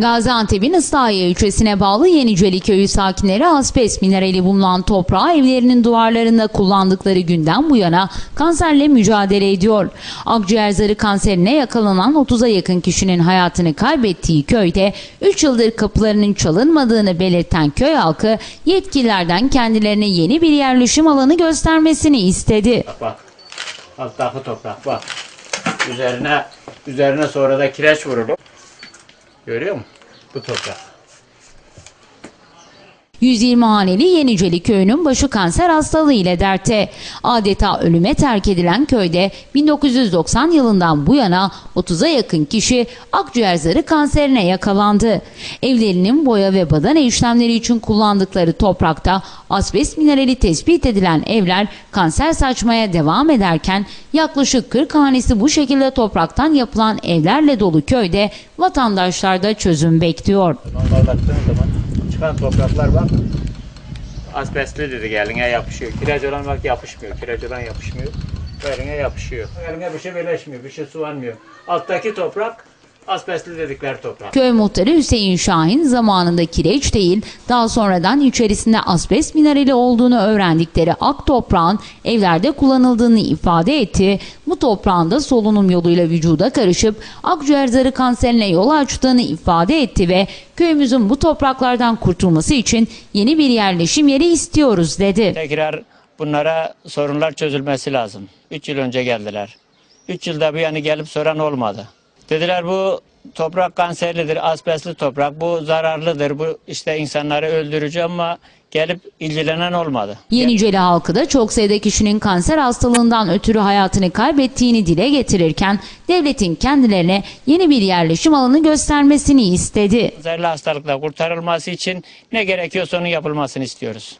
Gaziantep'in Islahiye ilçesine bağlı Yeniceli köyü sakinleri asbest minerali bulunan toprağı evlerinin duvarlarında kullandıkları günden bu yana kanserle mücadele ediyor. Akciğer zarı kanserine yakalanan 30'a yakın kişinin hayatını kaybettiği köyde 3 yıldır kapılarının çalınmadığını belirten köy halkı yetkililerden kendilerine yeni bir yerleşim alanı göstermesini istedi. Bak bak. Alttaki toprak bak. Üzerine üzerine sonra da kireç vurulur. Görüyor musun? Bu toprak. 120 haneli Yeniceli köyünün başı kanser hastalığı ile dertte. Adeta ölüme terk edilen köyde 1990 yılından bu yana 30'a yakın kişi akciğer zarı kanserine yakalandı. Evlerinin boya ve badana işlemleri için kullandıkları toprakta asbest minerali tespit edilen evler kanser saçmaya devam ederken yaklaşık 40 hanesi bu şekilde topraktan yapılan evlerle dolu köyde vatandaşlar da çözüm bekliyor. Normal baktığın zaman çıkan topraklar bak asbestli dedi eline yapışıyor. Kireç olan bak yapışmıyor. Kireç olan yapışmıyor. Eline yapışıyor. Eline bir şey birleşmiyor. Bir şey suvanmıyor. Alttaki toprak asbestli dedikleri toprak. Köy muhtarı Hüseyin Şahin zamanında kireç değil daha sonradan içerisinde asbest minerali olduğunu öğrendikleri ak toprağın evlerde kullanıldığını ifade etti. Bu toprağın da solunum yoluyla vücuda karışıp akciğer zarı kanserine yol açtığını ifade etti ve köyümüzün bu topraklardan kurtulması için yeni bir yerleşim yeri istiyoruz dedi. Tekrar bunlara sorunlar çözülmesi lazım. 3 yıl önce geldiler. 3 yılda bir yani gelip soran olmadı. Dediler bu toprak kanserlidir, asbestli toprak, bu zararlıdır, bu işte insanları öldürücü ama gelip ilgilenen olmadı. Yeniceli halkı da çok sayıda kişinin kanser hastalığından ötürü hayatını kaybettiğini dile getirirken devletin kendilerine yeni bir yerleşim alanı göstermesini istedi. Kanserli hastalıkla kurtarılması için ne gerekiyorsa onun yapılmasını istiyoruz.